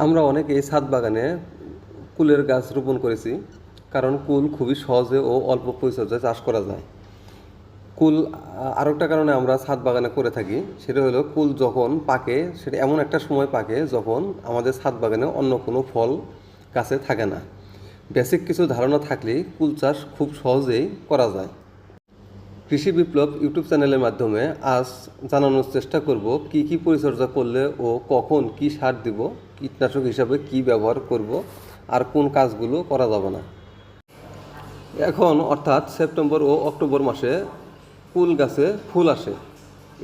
আমরা অনেকেই ছাদ বাগানে কুলের গাছ রোপণ করেছি, কারণ কুল খুবই সহজে ও অল্প পরিচর্যায় চাষ করা যায়। কুল আরও একটা কারণে আমরা ছাদ বাগানে করে থাকি, সেটা হলো কুল যখন পাকে, সেটা এমন একটা সময় পাকে যখন আমাদের ছাদ বাগানে অন্য কোনো ফল গাছে থাকে না। বেসিক কিছু ধারণা থাকলে কুল চাষ খুব সহজেই করা যায়। কৃষি বিপ্লব ইউটিউব চ্যানেলের মাধ্যমে আজ জানানোর চেষ্টা করব, কি কি পরিচর্যা করলে ও কখন কি সার দিব কীটনাশক হিসাবে কি ব্যবহার করব আর কোন কাজগুলো করা যাবে না। এখন অর্থাৎ সেপ্টেম্বর ও অক্টোবর মাসে ফুল গাছে ফুল আসে।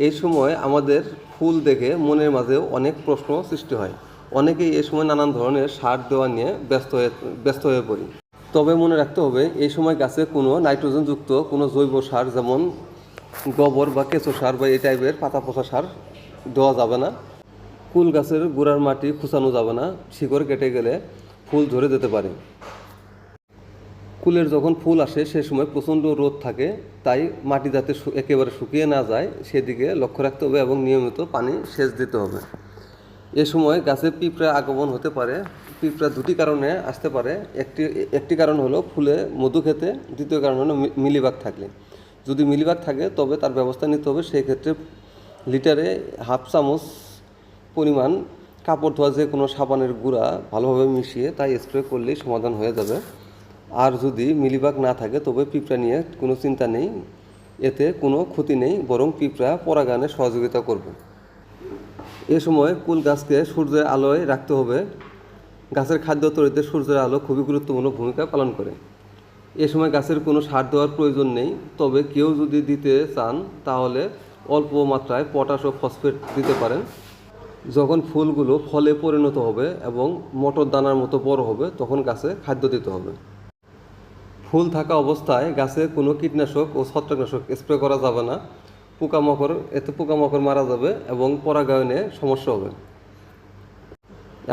এই সময় আমাদের ফুল দেখে মনের মাঝে অনেক প্রশ্ন সৃষ্টি হয়। অনেকেই এই সময় নানান ধরনের সার দেওয়া নিয়ে ব্যস্ত হয়ে ব্যস্ত হয়ে পড়ি। তবে মনে রাখতে হবে, এই সময় গাছে কোনো নাইট্রোজেনযুক্ত কোনো জৈব সার যেমন গোবর বা কেঁচো সার বা এই টাইপের পাতা পচা সার দেওয়া যাবে না। কুল গাছের গোড়ার মাটি খুঁচানো যাবে না, শিকড় কেটে গেলে ফুল ঝরে যেতে পারে। কুলের যখন ফুল আসে, সে সময় প্রচণ্ড রোদ থাকে, তাই মাটি যাতে একেবারে শুকিয়ে না যায়, সেদিকে লক্ষ্য রাখতে হবে এবং নিয়মিত পানি সেচ দিতে হবে। এ সময় গাছে পিঁপড়া আগমন হতে পারে। পিঁপড়া দুটি কারণে আসতে পারে। একটি একটি কারণ হলো ফুলে মধু খেতে, দ্বিতীয় কারণ হলো মিলিবাগ থাকলে। যদি মিলিবাগ থাকে, তবে তার ব্যবস্থা নিতে হবে। সেই ক্ষেত্রে লিটারে হাফ চামচ পরিমাণ কাপড় ধোয়া যে কোনো সাবানের গুঁড়া ভালোভাবে মিশিয়ে তাই স্প্রে করলেই সমাধান হয়ে যাবে। আর যদি মিলিবাগ না থাকে, তবে পিঁপড়া নিয়ে কোনো চিন্তা নেই। এতে কোনো ক্ষতি নেই, বরং পিঁপড়া পরাগানে সহযোগিতা করবে। এ সময় কুল গাছকে সূর্যের আলোয় রাখতে হবে। গাছের খাদ্য তৈরিতে সূর্যের আলো খুবই গুরুত্বপূর্ণ ভূমিকা পালন করে। এ সময় গাছের কোনো সার দেওয়ার প্রয়োজন নেই, তবে কেউ যদি দিতে চান, তাহলে অল্প মাত্রায় পটাশ ও ফসফেট দিতে পারেন। যখন ফুলগুলো ফলে পরিণত হবে এবং মটর দানার মতো বড় হবে, তখন গাছে খাদ্য দিতে হবে। ফুল থাকা অবস্থায় গাছে কোনো কীটনাশক ও ছত্রাকনাশক স্প্রে করা যাবে না। পোকামাকড়, এতে পোকামাকড় মারা যাবে এবং পরাগায়নে সমস্যা হবে।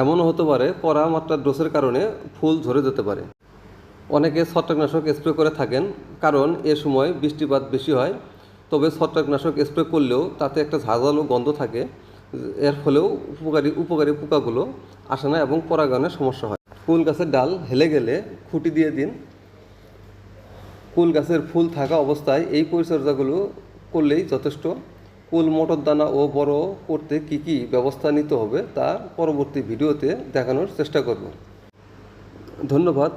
এমনও হতে পারে, পরা মাত্রার ডোসের কারণে ফুল ঝরে যেতে পারে। অনেকে ছত্রাকনাশক স্প্রে করে থাকেন, কারণ এ সময় বৃষ্টিপাত বেশি হয়। তবে ছত্রাকনাশক স্প্রে করলেও তাতে একটা ঝাঁঝালো গন্ধ থাকে। এর ফলেও উপকারী উপকারী পোকাগুলো আসে না এবং পরাগায়নের সমস্যা হয়। ফুল গাছের ডাল হেলে গেলে খুঁটি দিয়ে দিন। কুল গাছের ফুল থাকা অবস্থায় এই পরিচর্যাগুলো করলেই যথেষ্ট। কুল, মটর দানা ও বড় করতে কি কি ব্যবস্থা নিতে হবে তা পরবর্তী ভিডিওতে দেখানোর চেষ্টা করব। ধন্যবাদ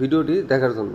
ভিডিওটি দেখার জন্য।